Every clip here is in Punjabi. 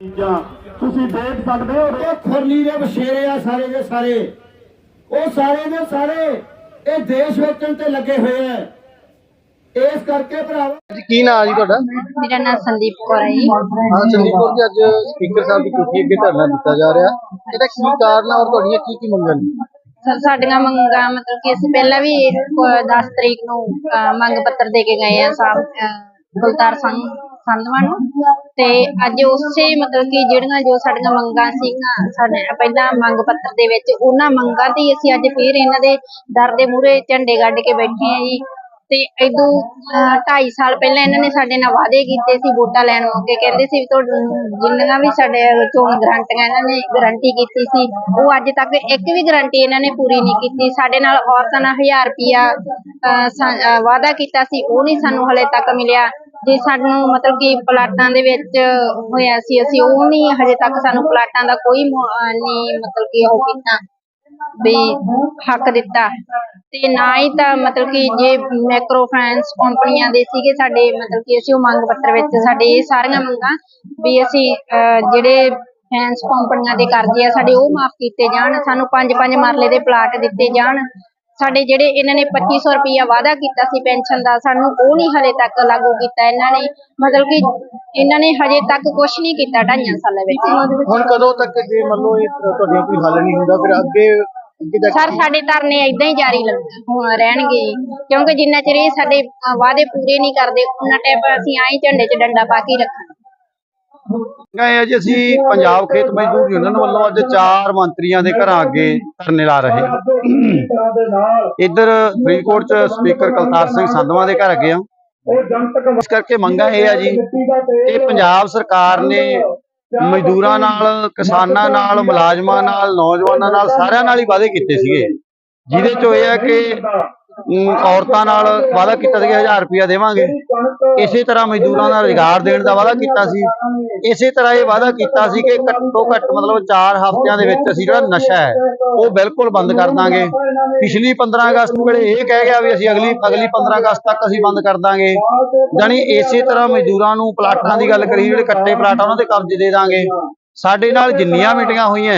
ਚੀਜ਼ਾਂ ਤੁਸੀਂ ਦੇਖ ਸਕਦੇ ਹੋ ਉਹ ਖੁਰਲੀ ਦੇ ਬਸ਼ੇਰੇ ਆ ਸਾਰੇ ਦੇ ਸਾਰੇ। ਉਹ ਸਾਰੇ ਦੇ ਸਾਰੇ ਇਹ ਦੇਸ਼ ਵੇਚਣ ਤੇ ਲੱਗੇ ਹੋਏ ਆ। ਇਸ ਕਰਕੇ ਭਰਾਵਾ ਕੀ ਨਾਂ ਜੀ ਤੁਹਾਡਾ? ਮੇਰਾ ਨਾਮ ਸੰਦੀਪ ਕੌਰ ਹੈ ਜੀ। ਹਾਂ ਸੰਦੀਪ ਕੌਰ ਜੀ ਅੱਜ ਸਪੀਕਰ ਸਾਹਿਬ ਦੀ ਕੁਰਸੀ ਅੱਗੇ ਧਰਨਾ ਦਿੱਤਾ ਜਾ ਰਿਹਾ। ਇਹਦਾ ਕੀ ਕਾਰਨ ਆ ਔਰ ਤੁਹਾਡੀਆਂ ਕੀ ਕੀ ਮੰਗਾਂ ਨੇ? ਸਰ ਸਾਡੀਆਂ ਮੰਗਾਂ ਮਤਲਬ ਕਿ ਅਸੀਂ ਪਹਿਲਾਂ ਵੀ 10 ਤਰੀਕ ਨੂੰ ਮੰਗ ਪੱਤਰ ਦੇ ਕੇ ਗਏ ਆ ਸਾਹਿਬ ਅਹ, ਕੁਲਤਾਰ ਸਿੰਘ ਸੰਧਵਾ ਨੂੰ। ਤੇ ਅੱਜ ਉਸੇ ਮਤਲਬ ਕਿ ਜਿਹੜੀਆਂ ਜੋ ਸਾਡੀਆਂ ਮੰਗਾਂ ਸੀਗੀਆਂ ਸਾਡੇ ਪਹਿਲਾਂ ਮੰਗ ਪੱਤਰ ਦੇ ਵਿੱਚ, ਉਹਨਾਂ ਮੰਗਾਂ ਤੇ ਅਸੀਂ ਅੱਜ ਫੇਰ ਇਹਨਾਂ ਦੇ ਦਰ ਦੇ ਮੂਹਰੇ ਝੰਡੇ ਗੱਡ ਕੇ ਬੈਠੇ ਆ ਜੀ। ਤੇ ਇਦੋਂ 2.5 ਸਾਲ ਪਹਿਲਾਂ ਇਹਨਾਂ ਨੇ ਸਾਡੇ ਨਾਲ ਵਾਅਦੇ ਕੀਤੇ ਸੀ ਵੋਟਾਂ ਲੈਣ ਮੌਕੇ। ਕਹਿੰਦੇ ਸੀ ਵੀ ਤੁਹਾਨੂੰ ਜਿੰਨੀਆਂ ਵੀ ਸਾਡੇ ਚੋਣ ਗਰੰਟੀਆਂ ਇਹਨਾਂ ਨੇ ਗਰੰਟੀ ਕੀਤੀ ਸੀ, ਉਹ ਅੱਜ ਤੱਕ ਇੱਕ ਵੀ ਗਰੰਟੀ ਇਹਨਾਂ ਨੇ ਪੂਰੀ ਨਹੀਂ ਕੀਤੀ। ਸਾਡੇ ਨਾਲ ਔਰਤਾਂ ਨਾਲ 1000 ਰੁਪਿਆ ਵਾਅਦਾ ਕੀਤਾ ਸੀ, ਉਹ ਨਹੀਂ ਸਾਨੂੰ ਹਲੇ ਤੱਕ ਮਿਲਿਆ। ਜੇ ਸਾਨੂੰ ਮਤਲਬ ਕਿ ਪਲਾਟਾਂ ਦੇ ਵਿੱਚ ਹੋਇਆ ਸੀ, ਅਸੀਂ ਉਹ ਨਹੀਂ ਹਜੇ ਤੱਕ ਸਾਨੂੰ ਪਲਾਟਾਂ ਦਾ ਕੋਈ ਨਹੀਂ ਮਤਲਬ ਕਿ ਉਹ ਕੀਤਾ ਵੀ ਹੱਕ ਦਿੱਤਾ। ਤੇ ਨਾ ਹੀ ਤਾਂ ਮਤਲਬ ਕਿ ਜੇ ਮੈਕਰੋ ਫਾਈਨੈਂਸ ਕੰਪਨੀਆਂ ਦੇ ਸੀਗੇ ਸਾਡੇ, ਮਤਲਬ ਕਿ ਅਸੀਂ ਉਹ ਮੰਗ ਪੱਤਰ ਵਿੱਚ ਸਾਡੇ ਇਹ ਸਾਰੀਆਂ ਮੰਗਾਂ ਵੀ ਅਸੀਂ ਜਿਹੜੇ ਫਾਈਨੈਂਸ ਕੰਪਨੀਆਂ ਦੇ ਕਰਜ਼ੇ ਆ, ਸਾਡੇ ਉਹ ਮਾਫ ਕੀਤੇ ਜਾਣ, ਸਾਨੂੰ ਪੰਜ ਪੰਜ ਮਰਲੇ ਦੇ ਪਲਾਟ ਦਿੱਤੇ ਜਾਣ। ਸਾਡੇ ਜਿਹੜੇ ਇਹਨਾਂ ਨੇ 2500 ਰੁਪਇਆ ਵਾਅਦਾ ਕੀਤਾ ਸੀ ਪੈਨਸ਼ਨ ਦਾ ਸਾਨੂੰ ਉਹ ਨਹੀਂ ਹਲੇ ਤੱਕ ਲਾਗੂ ਕੀਤਾ। ਇਹਨਾਂ ਨੇ ਮਤਲਬ ਕਿ ਇਹਨਾਂ ਨੇ ਹਜੇ ਤੱਕ ਕੁਝ ਨਹੀਂ ਕੀਤਾ ਢਾਈਆਂ ਸਾਲਾਂ ਵਿੱਚ। ਹੁਣ ਕਦੋਂ ਤੱਕ ਜੇ ਮੰਨ ਲਓ ਇਹ ਤੁਹਾਡੀਆਂ ਕੋਈ ਹੱਲ ਨਹੀਂ ਹੁੰਦਾ ਫਿਰ ਅੱਗੇ ਸਰ ਸਾਡੇ ਧਰਨੇ ਏਦਾਂ ਹੀ ਜਾਰੀ ਰਹਿਣਗੇ। ਕਿਉਂਕਿ ਜਿੰਨਾ ਚਿਰ ਇਹ ਸਾਡੇ ਵਾਅਦੇ ਪੂਰੇ ਨਹੀਂ ਕਰਦੇ ਉਹਨਾਂ ਟਾਈਮ ਅਸੀਂ ਆਈ ਝੰਡੇ 'ਚ ਡੰਡਾ ਪਾ ਕੇ ਰੱਖਾਂਗੇ। ਗਏ ਆ ਅਸੀਂ ਪੰਜਾਬ ਖੇਤ ਮਜ਼ਦੂਰ ਯੂਨੀਅਨ ਵੱਲੋਂ ਅੱਜ ਚਾਰ ਮੰਤਰੀਆਂ ਦੇ ਘਰਾਂ ਅੱਗੇ ਧਰਨੇ ਲਾ ਰਹੇ ਹਾਂ। ਇੱਧਰ ਫਰੀਦਕੋਟ ਚ ਸਪੀਕਰ ਕਲਤਾਰ ਸਿੰਘ ਸੰਧਵਾਂ ਦੇ ਘਰ ਅੱਗੇ ਆ। ਇਸ ਕਰਕੇ ਮੰਗਾਂ ਇਹ ਆ ਜੀ ਇਹ ਪੰਜਾਬ ਸਰਕਾਰ ਨੇ ਮਜ਼ਦੂਰਾਂ ਨਾਲ, ਕਿਸਾਨਾਂ ਨਾਲ, ਮੁਲਾਜ਼ਮਾਂ ਨਾਲ, ਨੌਜਵਾਨਾਂ ਨਾਲ ਸਾਰਿਆਂ ਨਾਲ ਹੀ ਵਾਅਦੇ ਕੀਤੇ ਸੀਗੇ। ਜਿਹਦੇ ਚੋਂ ਇਹ ਹੈ ਕਿ ਔਰਤਾਂ ਨਾਲ ਵਾਅਦਾ ਕੀਤਾ ਸੀ 1000 ਰੁਪਇਆ ਦੇਵਾਂਗੇ। ਇਸੇ ਤਰ੍ਹਾਂ ਮਜ਼ਦੂਰਾਂ ਦਾ ਰੁਜ਼ਗਾਰ ਦੇਣ ਦਾ ਵਾਅਦਾ ਕੀਤਾ ਸੀ। ਇਸੇ ਤਰ੍ਹਾਂ ਇਹ ਵਾਅਦਾ ਕੀਤਾ ਸੀ ਕਿ ਘੱਟੋ ਘੱਟ ਮਤਲਬ 4 ਹਫ਼ਤਿਆਂ ਦੇ ਵਿੱਚ ਅਸੀਂ ਜਿਹੜਾ ਨਸ਼ਾ ਹੈ, ਉਹ ਬਿਲਕੁਲ ਬੰਦ ਕਰ ਦਾਂਗੇ। ਪਿਛਲੀ 15 ਅਗਸਤ ਨੂੰ ਵੇਲੇ ਇਹ ਕਹਿ ਗਿਆ ਵੀ ਅਸੀਂ ਅਗਲੀ ਅਗਲੀ 15 ਅਗਸਤ ਤੱਕ ਅਸੀਂ ਬੰਦ ਕਰ ਦਾਂਗੇ। ਜਾਣੀ ਇਸੇ ਤਰ੍ਹਾਂ ਮਜ਼ਦੂਰਾਂ ਨੂੰ ਪਲਾਟਾਂ ਦੀ ਗੱਲ ਕਰੀ, ਜਿਹੜੇ ਕੱਟੇ ਪਲਾਟ, ਉਹਨਾਂ ਦੇ ਕਬਜ਼ੇ ਦੇ ਦਾਂਗੇ। ਸਾਡੇ ਨਾਲ ਜਿੰਨੀਆਂ ਮੀਟਿੰਗਾਂ ਹੋਈਆਂ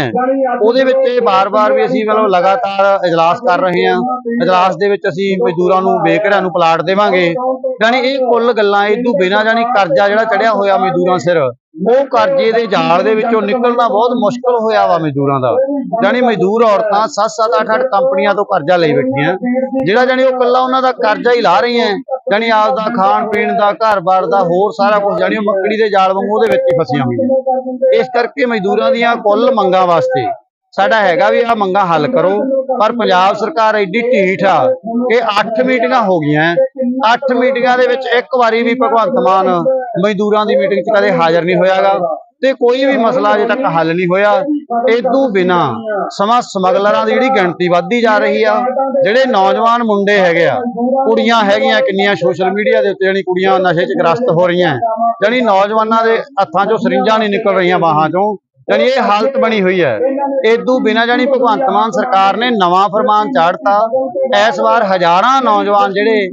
ਉਹਦੇ ਵਿੱਚ ਇਹ ਬਾਰ-ਬਾਰ ਵੀ ਅਸੀਂ ਮਤਲਬ ਲਗਾਤਾਰ ਇਜਲਾਸ ਕਰ ਰਹੇ ਹਾਂ। ਇਜਲਾਸ ਦੇ ਵਿੱਚ ਅਸੀਂ ਮਜ਼ਦੂਰਾਂ ਨੂੰ ਬੇਘਰਿਆਂ ਨੂੰ ਪਲਾਟ ਦੇਵਾਂਗੇ। ਜਾਣੀ ਇਹ ਕੁੱਲ ਗੱਲਾਂ ਇਦੋਂ ਬਿਨਾਂ ਜਾਣੀ ਕਰਜ਼ਾ ਜਿਹੜਾ ਚੜਿਆ ਹੋਇਆ ਮਜ਼ਦੂਰਾਂ ਸਿਰ ਉਹ ਕਰਜ਼ੇ ਦੇ ਜਾਲ ਦੇ ਵਿੱਚੋਂ ਨਿਕਲਣਾ ਬਹੁਤ ਮੁਸ਼ਕਲ ਹੋਇਆ ਵਾ ਮਜ਼ਦੂਰਾਂ ਦਾ। ਜਾਣੀ ਮਜ਼ਦੂਰ ਔਰਤਾਂ 7-7 8-8 ਕੰਪਨੀਆਂ ਤੋਂ ਕਰਜ਼ਾ ਲਈ ਬੈਠੀਆਂ। ਜਿਹੜਾ ਜਾਣੀ ਉਹ ਕੱਲਾ ਉਹਨਾਂ ਦਾ ਕਰਜ਼ਾ ਹੀ ਲਾ ਰਹੀਆਂ। ਜਾਣੀ ਆਪਦਾ ਖਾਣ ਪੀਣ ਦਾ, ਘਰ-ਬਾਰ ਦਾ, ਹੋਰ ਸਾਰਾ ਕੁਝ ਜਾਣੀ ਉਹ ਮੱਕੜੀ ਦੇ ਜਾਲ ਵਾਂਗੂ ਉਹਦੇ ਵਿੱਚ ਹੀ ਫਸੀਆਂ ਹੋਈਆਂ। ਇਸ ਕਰਕੇ ਮਜ਼ਦੂਰਾਂ ਦੀਆਂ ਕੁੱਲ ਮੰਗਾਂ ਵਾਸਤੇ ਸਾਡਾ ਹੈਗਾ ਵੀ ਆ ਮੰਗਾਂ ਹੱਲ ਕਰੋ। ਪਰ ਪੰਜਾਬ ਸਰਕਾਰ ਐਡੀ ਢੀਠ ਆ ਕਿ 8 ਮੀਟਿੰਗਾਂ ਹੋ ਗਈਆਂ। 8 ਮੀਟਿੰਗਾਂ ਦੇ ਵਿੱਚ ਇੱਕ ਵਾਰੀ ਵੀ ਭਗਵੰਤ ਮਾਨ ਮਜ਼ਦੂਰਾਂ ਦੀ ਮੀਟਿੰਗ 'ਚ ਕਦੇ ਹਾਜ਼ਰ ਨਹੀਂ ਹੋਇਆਗਾ। ਤੇ ਕੋਈ ਵੀ ਮਸਲਾ ਅਜੇ ਤੱਕ ਹੱਲ ਨਹੀਂ ਹੋਇਆ। ਇਹ ਤੋਂ ਬਿਨਾ ਸਮਾਂ ਸਮਗਲਰਾਂ ਦੀ ਜਿਹੜੀ ਗਿਣਤੀ ਵੱਧਦੀ ਜਾ ਰਹੀ ਆ, ਜਿਹੜੇ ਨੌਜਵਾਨ ਮੁੰਡੇ ਹੈਗੇ ਆ, ਕੁੜੀਆਂ ਹੈਗੀਆਂ ਕਿੰਨੀਆਂ ਸੋਸ਼ਲ ਮੀਡੀਆ ਦੇ ਉੱਤੇ ਜਾਣੀ ਕੁੜੀਆਂ ਨਸ਼ੇ 'ਚ ਗ੍ਰਸਤ ਹੋ ਰਹੀਆਂ, ਜਾਣੀ ਨੌਜਵਾਨਾਂ ਦੇ ਹੱਥਾਂ 'ਚੋਂ ਸਰਿੰਜਾਂ ਨਹੀਂ ਨਿਕਲ ਰਹੀਆਂ ਬਾਹਾਂ 'ਚੋਂ, ਜਾਣੀ ਇਹ ਹਾਲਤ ਬਣੀ ਹੋਈ ਹੈ। ਇਦੋਂ ਬਿਨਾ ਜਾਣੀ ਭਗਵੰਤ ਮਾਨ ਸਰਕਾਰ ਨੇ ਨਵਾਂ ਫਰਮਾਨ ਚਾੜਤਾ। ਇਸ ਵਾਰ ਹਜ਼ਾਰਾਂ ਨੌਜਵਾਨ ਜਿਹੜੇ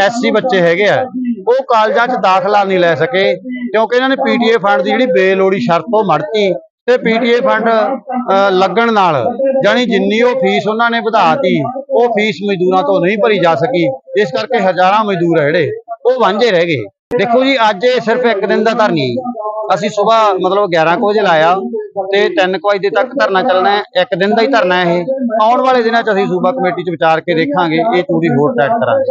ਐਸਸੀ ਬੱਚੇ ਹੈਗੇ ਆ, ਉਹ ਕਾਲਜਾਂ 'ਚ ਦਾਖਲਾ ਨਹੀਂ ਲੈ ਸਕੇ, ਕਿਉਂਕਿ ਇਹਨਾਂ ਨੇ ਪੀਟੀਏ ਫੰਡ ਦੀ ਜਿਹੜੀ ਬੇਲੋੜੀ ਸ਼ਰਤ ਉਹ ਮੜਤੀ। ਤੇ ਪੀਟੀਏ ਫੰਡ ਲੱਗਣ ਨਾਲ, ਜਾਣੀ ਜਿੰਨੀ ਉਹ ਫੀਸ ਉਹਨਾਂ ਨੇ ਵਧਾਤੀ, ਉਹ ਫੀਸ ਮਜ਼ਦੂਰਾਂ ਤੋਂ ਨਹੀਂ ਭਰੀ ਜਾ ਸਕੀ। ਇਸ ਕਰਕੇ ਹਜ਼ਾਰਾਂ ਮਜ਼ਦੂਰ ਆ ਜਿਹੜੇ, ਉਹ ਵਾਂਝੇ ਰਹਿ ਗਏ। ਦੇਖੋ ਜੀ, ਅੱਜ ਇਹ ਸਿਰਫ ਇੱਕ ਦਿਨ ਦਾ ਧਰਨੀ। ਅਸੀਂ ਸਵੇਰ ਮਤਲਬ 11 ਕੁ ਵਜੇ ਲਾਇਆ ਤੇ 3 ਕੁ ਵਜੇ ਤੱਕ ਧਰਨਾ ਚੱਲਣਾ ਹੈ। ਇੱਕ ਦਿਨ ਦਾ ਹੀ ਧਰਨਾ ਹੈ ਇਹ। ਆਉਣ ਵਾਲੇ ਦਿਨਾਂ 'ਚ ਅਸੀਂ ਸੂਬਾ ਕਮੇਟੀ 'ਚ ਵਿਚਾਰ ਕੇ ਦੇਖਾਂਗੇ, ਇਹ ਚੂੜੀ ਹੋਰ ਟਾਈਟ ਕਰਾਂਗੇ।